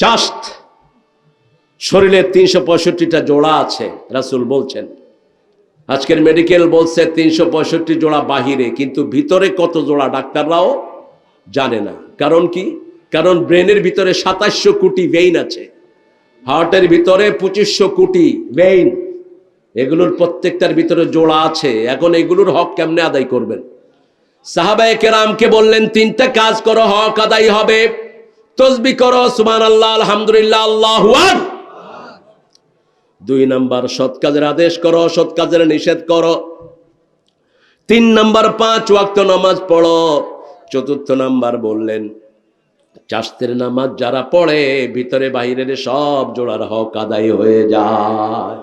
চাস্ত শরীরে তিনশো পঁয়ষট্টিটা জোড়া আছে, রাসুল বলছেন। আজকের মেডিকেল বলছে তিনশো পঁয়ষট্টি জোড়া বাহিরে, কিন্তু ভিতরে কত জোড়া ডাক্তাররাও জানে না। কারণ কি? কারণ ব্রেনের ভিতরে সাতাশশো কোটি ভেইন আছে। হার্টের ভিতরে পঁচিশশো কোটি ভেইন এগুলোর প্রত্যেকটার ভিতরে জোড়া আছে। এখন এগুলোর হক কেমনে আদায় করবেন? সাহাবায় কেরামকে বললেন, তিনটা কাজ করো, হক আদায় হবে। তসবি করো সুমান আল্লাহ আলহামদুলিল্লাহ, আল্লাহ দুই নাম্বার, সৎ কাজের আদেশ করো, সৎ কাজের নিষেধ করো। তিন নাম্বার, পাঁচ ওয়াক্ত নামাজ পড়ো। চতুর্থ নাম্বার বললেন চাষতের নামাজ যারা পড়ে, ভিতরে বাহিরের সব জোড়ার হক আদায় হয়ে যায়।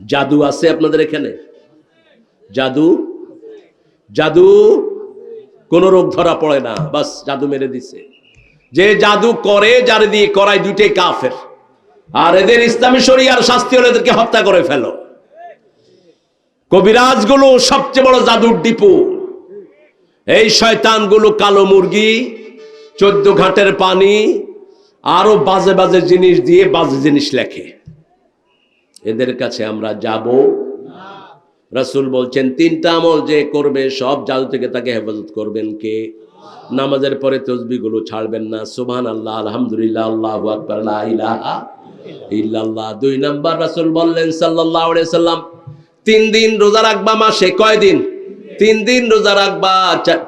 জাদু আছে আপনাদের এখানে? জাদু? জাদু? কোন রোগ ধরা পড়ে না, বাস জাদু মেরে দিছে। যে জাদু করে, যার দিয়ে করায় দুইটাই কাফের। আর এদের ইসলামী শরিয়ার শাস্তি হলে এদেরকে হত্যা করে ফেলো। কবিরাজগুলো সবচেয়ে বড় জাদুর ডিপু। এই শয়তানগুলো কালো মুরগি, চোদ্দ ঘাটের পানি, আরও বাজে বাজে জিনিস দিয়ে বাজে জিনিস লেখে। এদের কাছে আমরা যাব। রাসূল বলছেন, তিনটা আমল যে করবে, সব জাদু থেকে তাকে হেফাজত করবেন কে? নামাজের পরে তসবিগুলো ছাড়বেন না। সুবহান আল্লাহ আলহামদুলিল্লাহ, আল্লাহু আকবার ইল্লাল্লাহ। দুই নাম্বার রাসূল বললেন সাল্লাল্লাহু আলাইহি সাল্লাম, তিন দিন রোজা রাখবা মাসে কয় দিন? তিন দিন রোজা রাখবা।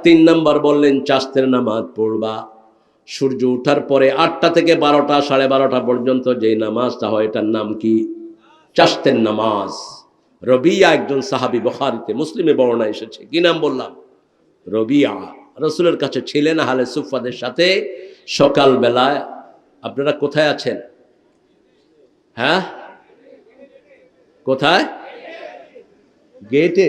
তিন নাম্বার বললেন চাস্তের নামাজ পড়বা। সূর্য ওঠার পরে আটটা থেকে বারোটা, সাড়ে বারোটা পর্যন্ত যে নামাজটা হয়, এটার নাম কি? চাস্তের নামাজ। রবিয়া একজন সাহাবি বখারিতে, মুসলিমে বর্ণনা এসেছে। কি নাম বললাম? রবিয়া। রসুলের কাছে ছিলেন হালে সুফাদের সাথে। সকালবেলায় আপনারা কোথায় আছেন? হ্যাঁ? কোথায়? গেটে?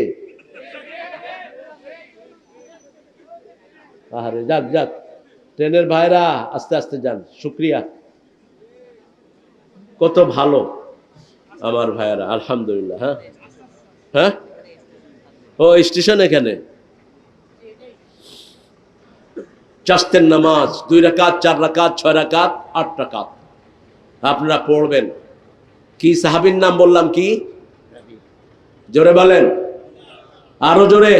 আরে যাক যাক। ট্রেনের ভাইরা, আস্তে আস্তে যান। শুক্রিয়া। কত ভালো, আমার ভাইয়েরা। আলহামদুলিল্লাহ হ্যাঁ? হ্যাঁ? ও, স্টেশন এখানে? চাস্তের নামাজ, দুই রাকাত, চার রাকাত, ছয় রাকাত, আট রাকাত। আপনারা পড়বেন। কি সাহাবির নাম বললাম কি? জোরে বলেন। আরও জোরে।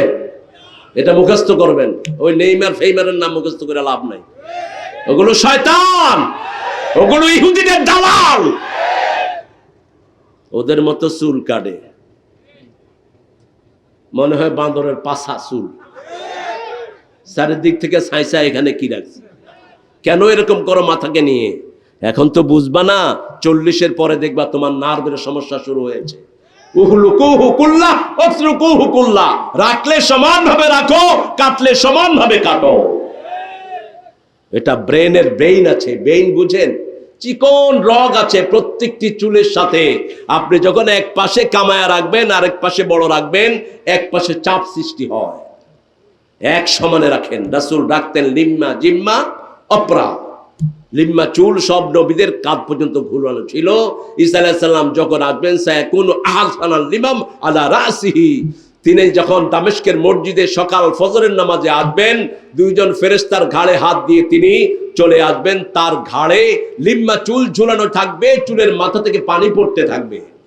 এটা মুখস্থ করবেন। ওই নেইমার ফেইমারের নাম মুখস্থ করে লাভ নাই। ওগুলো শয়তান! ওগুলো ইহুদিদের দালাল! ওদের মতো চুল কাটে। মনে হয় বাঁদরের পাশা চুল। চারিদিক থেকে সাইসা এখানে কি রাখছে কেন এরকম করো মাথাকে নিয়ে? এখন তো বুঝবা না, চল্লিশের পরে দেখবা তোমার নার্ভের সমস্যা শুরু হয়েছে। রাখলে সমান ভাবে রাখো, কাটলে সমান ভাবে কাটো। এটা ব্রেনের ব্রেইন আছে, ব্রেইন বুঝেন? চিকন রগ আছে প্রত্যেকটি চুলের সাথে। আপনি যখন এক পাশে কামায়া রাখবেন আর এক পাশে বড় রাখবেন, এক পাশে চাপ সৃষ্টি হয়। এক সমানে রাখেন। রাসূল রাখতেন লিম্মা, জিম্মা, অপরা। লিম্মা চুল সব নবীদের কাঁধ পর্যন্ত ঘুরানো ছিল। আলাইহিস যখন আসবেন তিনি যখন দামেস্কের মসজিদে সকাল ফজরের নামাজে আসবেন, দুইজন ফেরেস্তার ঘাড়ে হাত দিয়ে তিনি চলে আসবেন। তার ঘাড়ে লিম্মা চুল ঝুলানো থাকবে, চুলের মাথা থেকে পানি পড়তে থাকবে।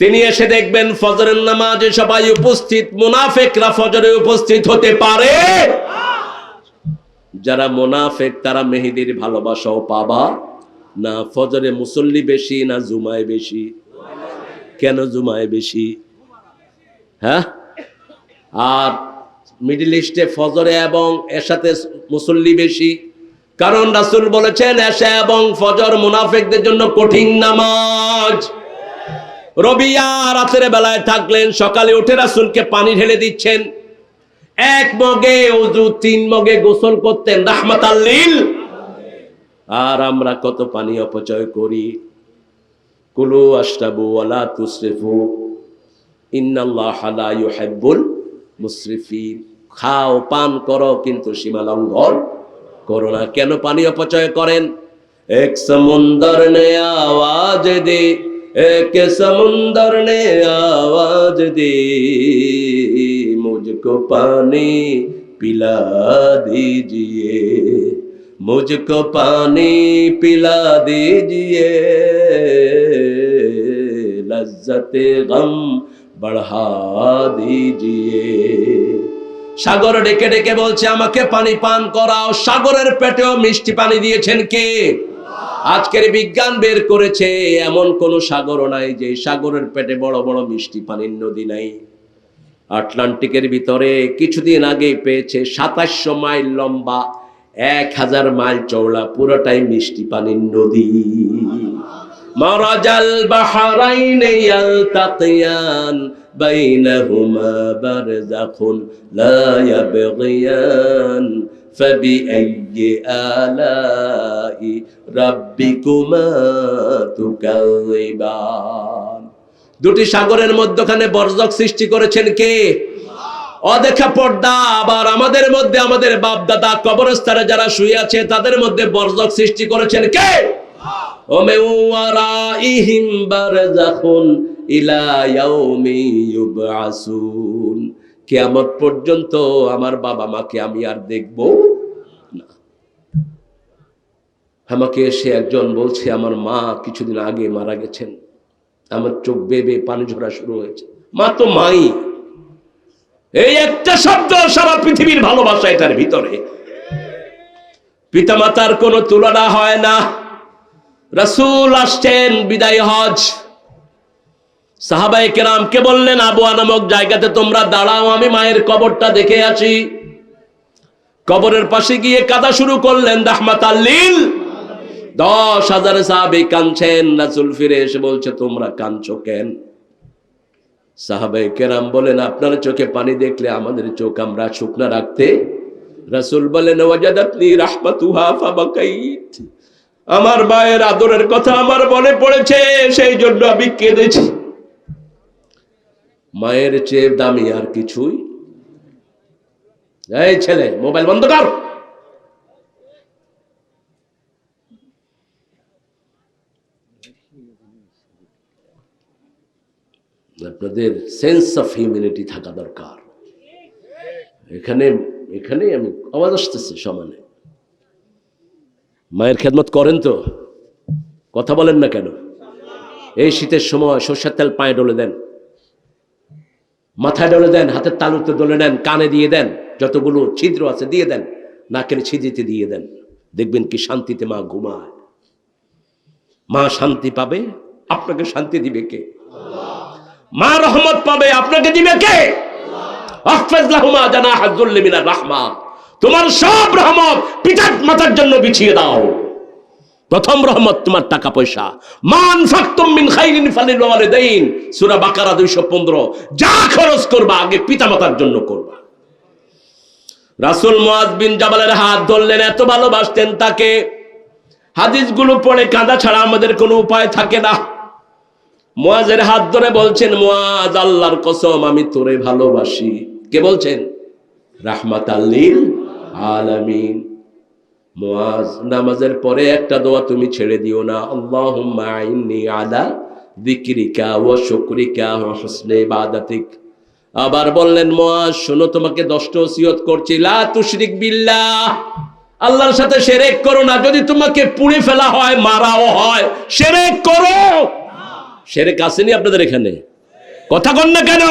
তিনি এসে দেখবেন ফজরের নামাজে সবাই উপস্থিত, মুনাফেকরা ফজরে উপস্থিত হতে পারে। যারা মোনাফেক, তারা মেহেদির ভালোবাসাও পাবা। না ফজরে মুসল্লি বেশি, না জুমায় বেশি। কেন জুমায় বেশি? হ্যাঁ? আর মিডিল ইস্টে ফজরে এবং এর সাথে মুসল্লি বেশি। কারণ রাসূল বলেছেন এশা এবং ফজর মুনাফেকদের জন্য কঠিন নামাজ। রবিয়া রাতের বেলায় থাকলেন, সকালে উঠে রাসূলকে পানি ঢেলে দিচ্ছেন। এক মগে উজু তিন মগে গোসল করতেন, রাহমাত আল্লিল আর আমরা কত পানি অপচয় করি। কুলু আশরাবু ওয়ালা তুসরিফু ইন্নাল্লাহ লা খাও, পান করো, কিন্তু সীমা লঙ্ঘন করো কেন পানি অপচয় করেন? এক সমুন্দর নে আওয়াজ দে। এক সমুন্দর নে আওয়াজ দে मुझको पानी पिला दीजिए मुझको पानी पिला दीजिए लज्जत गम बढ़ा दीजिए সাগর ডেকে ডেকে বলছে আমাকে পানি পান করাও সাগরের পেটেও মিষ্টি পানি দিয়েছেন কে আজকের বিজ্ঞান বের করেছে, এমন কোন সাগরও নাই যে সাগরের পেটে বড় বড় মিষ্টি পানির নদী নাই। আটলান্টিকের ভিতরে কিছুদিন আগে পেয়েছে সাতাশশো মাইল লম্বা, এক হাজার মাইল চওড়া, পুরোটাই মিষ্টি পানির নদী। মারাজাল বাহারাইন ইয়ালতাকিয়ান, বাইনাহুমা বারযাখুন, লা ইয়াবগিয়ান। فبأي آلاء ربكما تكذبان দুটি সাগরের মধ্যখানে বর্জক সৃষ্টি করেছেন কে অদেখা পর্দা আবার আমাদের মধ্যে আমাদের বাপ দাদা কবরস্থানে যারা শুয়ে আছে তাদের মধ্যে বর্জক সৃষ্টি করেছেন কে ومن ورائهم برزخ إلى يوم يبعثون কিয়ামত পর্যন্ত আমার বাবা মাকে আমি আর দেখব না। আমাকে এসে একজন বলছে, আমার মা কিছুদিন আগে মারা গেছেন। আমার চোখ বেবে পানি ঝরা শুরু হয়েছে। মা তো মাই। এই একটা শব্দ সারা পৃথিবীর ভালোবাসা এটার ভিতরে। পিতামাতার কোনো তুলনা হয় না। রসুল আসছেন বিদায় হজ। সাহাবাই কেরামকে বললেন আবুয়া নামক জায়গাতে তোমরা দাঁড়াও, আমি মায়ের কবরটা দেখে আসি কবরের পাশে গিয়ে কাদা শুরু করলেন, রাহমাত আল্লিল। দশ হাজার সাহাবি কাঁদছেন, রাসুল ফিরে এসে বলছে, তোমরা কাঁদছো কেন? সাহাবাই কেরাম বলেন, আপনার চোখে পানি দেখলে আমাদের চোখ আমরা শুকনা রাখতে। রাসুল বলেন, ওয়াজাদাতনি রাহমাতুহা ফাবাকাইত। আমার মায়ের আদরের কথা আমার মনে পড়েছে, সেই জন্য আমি কেঁদেছি। মায়ের চেয়ে দামি আর কিছুই? এই ছেলে, মোবাইল বন্ধ কর। আপনাদের সেন্স অফ হিউম্যানিটি থাকা দরকার। এখানে এখানে আমি আওয়াজ আসতেছে সমানে। মায়ের খেদমত করেন তো। কথা বলেন না কেন? এই শীতের সময় সর্ষের তেল পায়ে ডলে দেন। মাথায় ডলে দেন, হাতের তালুতে ডলে নেন, কানে দিয়ে দেন, যতগুলো ছিদ্র আছে দিয়ে দেন, নাকের ছিদ্রিতে দিয়ে দেন। দেখবেন কি শান্তিতে মা ঘুমায়। মা শান্তি পাবে? আপনাকে শান্তি দিবে কে? মা রহমত পাবে, আপনাকে দিবে কে? জানা হাজুল্লি মিনার রাহমা তোমার সব রহমত পিতার মাতার জন্য বিছিয়ে দাও। প্রথম রহমত, তোমার টাকা পয়সা। মান ফাকতুম মিন খাইরিন ফালিল ওয়ালিদাইন। সূরা বাকারা 215 যা খরচ করবা, আগে পিতামাতার জন্য করবা। রাসূল মুআজ বিন জাবালের হাত ধরলেন, এত ভালোবাসতেন তাকে। হাদিসগুলো পড়ে কাঁদা ছাড়া আমাদের কোনো উপায় থাকে না। মুআজের হাত ধরে বলছেন, মুআজ, আল্লাহর কসম, আমি তোরে ভালোবাসি। কে বলছেন? রাহমাত আল্লিল আলামিন। মুআজ, নামাজের পরে একটা দোয়া তুমি ছেড়ে দিও না। আইন্নি আলা যিকরিকা ওয়া শুকরিকা হুসনি ইবাদাতিক। আবার বললেন, মুআজ, শোনো, তোমাকে দশটা ওসিয়ত করছি। লা তুশরিক বিল্লাহ। আল্লাহর সাথে শিরক করো না। যদি তোমাকে পুড়ে ফেলা হয়, মারাও হয় শিরক করো। শিরক আসেনি আপনাদের এখানে? কথা কন না কেন?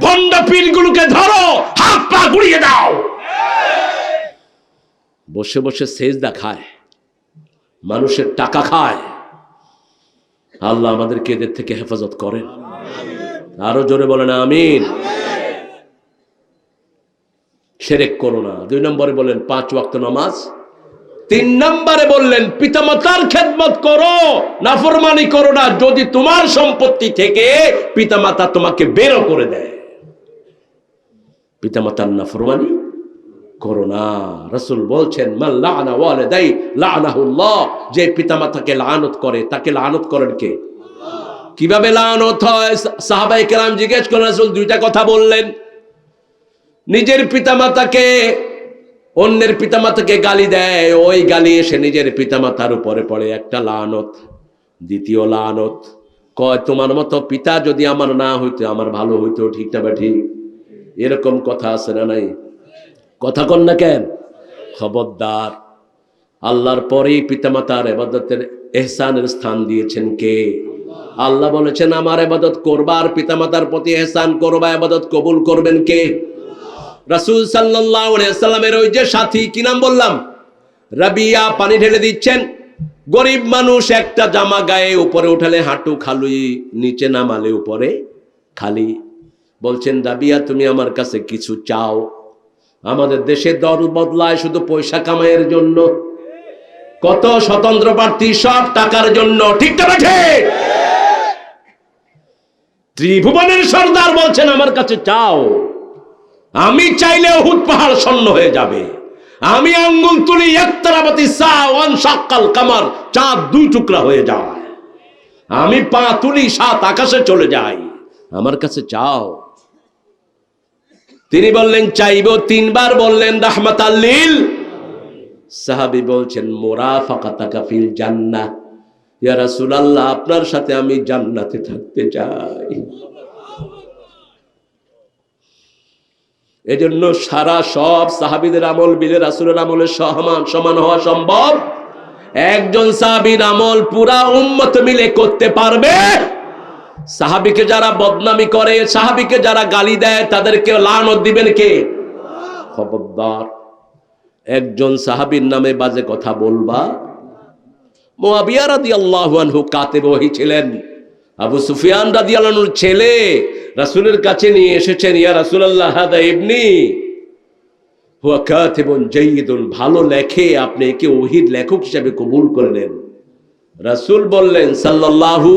ভণ্ড পীরগুলোকে ধরো, হাত পা গুড়িয়ে দাও। বসে বসে সেজদা খায়, মানুষের টাকা খায়। আল্লাহ আমাদেরকে এদের থেকে হেফাজত করেন। আরও জোরে বলেন, আমিন। সেরেক করো না। দুই নম্বরে বলেন, পাঁচ ওয়াক্ত নামাজ। তিন নম্বরে বললেন, পিতামাতার খেদমত করো, নাফরমানি করো না। যদি তোমার সম্পত্তি থেকে পিতামাতা তোমাকে বেরো করে দেয়। পিতামাতার নাফরমানি করো না। রসুল বলছেন যে পিতামাতাকে লানত করে, তাকে লানত করেন কে? কীভাবে লানত হয়? সাহাবাই কেরাম জিজ্ঞেস করেন, রসুল, দুইটা কথা বললেন। নিজের পিতামাতাকে অন্যের পিতামাতাকে গালি দেয়। ওই গালি এসে নিজের পিতামাতার উপরে পড়ে। একটা লানত, দ্বিতীয় লানত। কয়, তোমার মতো পিতা যদি আমার না হইতো, আমার ভালো হইতো ঠিক বা ঠিক? এরকম কথা আছে না নাই? কথা কন না কেন? খবরদার। আল্লাহর পরেই পিতামাতার এবাদতের এহসানের স্থান দিয়েছেন কে? আল্লাহ বলেছেন, আমার এবাদত করবা আর পিতামাতার প্রতি এহসান করবা, এবাদত কবুল করবেন কে? রাসূল সাল্লামের ওই যে সাথী, কি নাম বললাম? রাবিয়া পানি ঢেলে দিচ্ছেন। গরিব মানুষ একটা জামা গায়ে উপরে উঠালে হাঁটু খালুই নিচে নামালে উপরে খালি। বলছেন, রাবিয়া, তুমি আমার কাছে কিছু চাও? আমাদের দেশে দর বদলায় শুধু পয়সা কামাইয়ের জন্য। কত স্বতন্ত্র প্রার্থী, সব টাকার জন্য। ঠিক ঠিক ত্রিভুবনের সর্দার বলছেন, আমার কাছে চাও। আমি চাইলে উহুদ পাহাড় স্বর্ণ হয়ে যাবে। আমি আঙ্গুল তুলি একতারাবতী সা ওয়ান সাক্কাল কামার, চাঁদ দুই টুকরা হয়ে যায়। আমি পা তুলি সাত আকাশে চলে যাই। আমার কাছে চাও। তিনি বললেন, চাইব তিনবার। বললেন রাহমাত আল্লিল সাহাবি বলছেন মোরা ফাঁকা ফিল জান্না ইয়া আপনার সাথে আমি জান্নাতে থাকতে চাই। এজন্য সারা সব সাহাবিদের আমল বিলে রাসূলের আমলের সমান সমান হওয়া সম্ভব। একজন সাহাবীর আমল পুরা উম্মত মিলে করতে পারবে। সাহাবিকে যারা বদনামি করে, সাহাবিকে যারা গালি দেয় তাদেরকে লানত দিবেন কে? খবরদার। একজন সাহাবীর নামে বাজে কথা বলবা। মোয়াবিয়া রাদি আল্লাহানহু কাতে আবু সুফিয়ান রাদি আল্লাহর ছেলে রাসূলের কাছে নিয়ে এসেছেন, ইয়া রাসূলুল্লাহ, হাদা ইবনি। ভালো লেখে আপনি একে ওহির লেখক হিসেবে কবুল করে নেন। রাসূল বললেন, সাল্লাল্লাহু